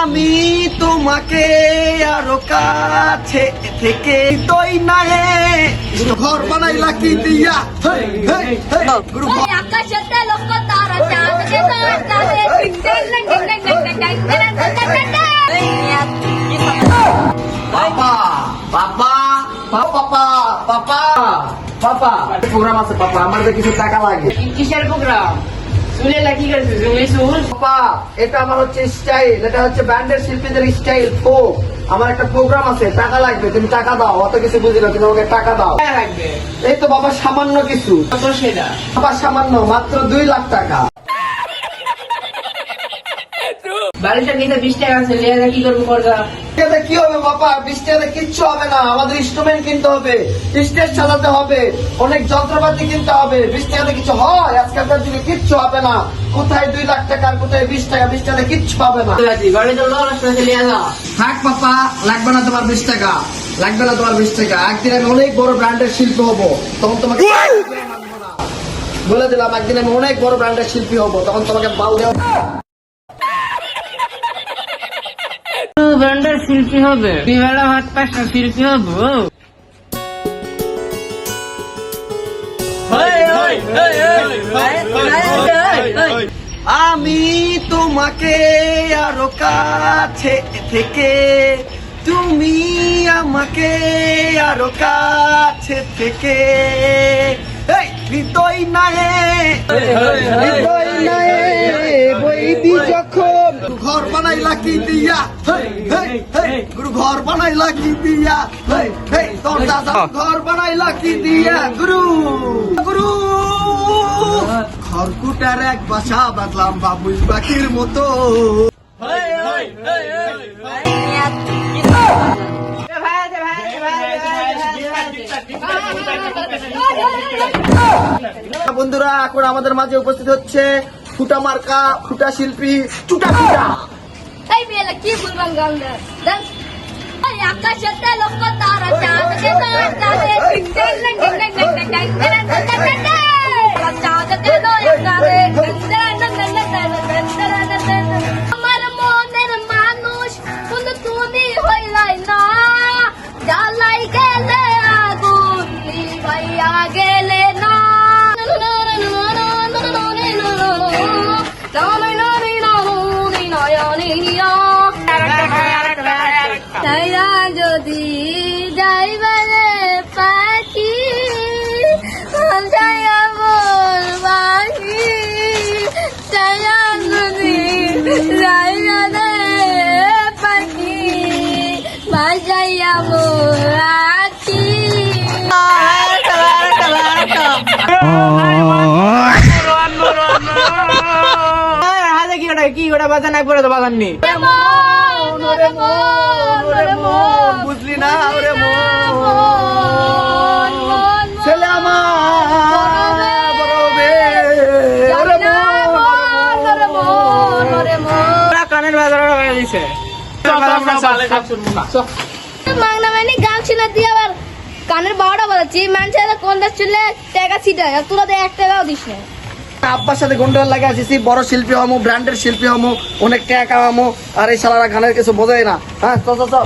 আমি তোমাকে আরও কাছে থেকে তৈ নাহে ঘর বানাই লাকি দিয়া আকাশেতে লক্ষ পাপা প্রোগ্রাম আছে আমার কিছু টাকা লাগে কিসের প্রোগ্রাম কি করেছিস জঙ্গলি সুর। পাপা এটা আমার হচ্ছে স্টাইল এটা হচ্ছে ব্যান্ডের শিল্পীদের স্টাইল ফোক। আমার একটা প্রোগ্রাম আছে টাকা লাগবে তুমি টাকা দাও অত কিছু বুঝি না তুমি আমাকে টাকা দাও। লাগবে। এই তো বাবা সামান্য কিছু। কত সেটা বাবা সামান্য মাত্র দুই লাখ টাকা। বাড়িটা নিতে বিশ টাকা আছে লিয়ে কি করব করবা কি হবে বাবা বৃষ্টিতে কিচ্ছু হবে না। আমাদের ইনস্ট্রুমেন্ট কিনতে হবে স্টেজ সাজাতে হবে অনেক যন্ত্রপাতি কিনতে হবে। বৃষ্টিতে কিছু হয়? আজকালকার দিনে কিচ্ছু হবে না। কোথায় দুই লাখ টাকা কোথায় বিশ টাকা? বিশ টাকা কিচ্ছু পাবে না। বাড়ি তো লস লিয়ে যাও থাক পাপা লাগবে না তোমার বিশ টাকা। লাগবে না তোমার বিশ টাকা। একদিন আমি অনেক বড় ব্র্যান্ডের শিল্পী হব। তখন তোমাকে বলে দিলাম একদিন আমি অনেক বড় ব্র্যান্ডের শিল্পী হব। তখন তোমাকে বাল দেওয়া ব্র্যান্ডের শিল্পী হবে। ভাত পাঁচটা শিল্পী হব। আমি তোমাকে আরও কাছে থেকে তুমি আমাকে আরও কাছে থেকে। এই, হৃদয় নায়ে হৃদয় বানাইলা কি দিয়া। গুরু ঘর বানাইলা কি দিয়া। তোর দাদা ঘর বানাইলা কি দিয়া। গুরু গুরু। খড়কুটার এক বাসা বাঁধলাম বাবুই পাখির মতো। বন্ধুরা এখন আমাদের মাঝে উপস্থিত হচ্ছে ফুটা মার্কা ফুটা শিল্পী টুটা ফুটা ವಿಲಕ್ಕಿ ಬುಲ್ವಂಗಂಗ ಅಕ್ಕ ಜೊತೆ ಲೊಕ್ಕೋತಾರ ಜಾಗತೆ ಜಾಗತೆ ছায়া যদি যাইবারে পাখি ছায়া বল পাখি ছায়া যদি যাইবারে পাখি বাজাইয়া বল আখি কি ওটা বাজান একবারে তো বাজান বুঝলি না ওরে মন। মন মন ছেলে আমার ওরে মন। কানের বাজার হয়ে দিছে। মাংনা মানে গান ছিল দিয়ে আবার কানের বারোটা বলেছি মানুষের কোন চলে টাকা ছিটায় আর তোরা তো এক টাকাও দিস না। আব্বার সাথে গন্ডল লাগে আসিছি বড় শিল্পী হমো ব্র্যান্ডের শিল্পী হমো অনেক টাকা কামামো আর এই শালারা গানের কিছু বোঝাই না। হ্যাঁ তো তো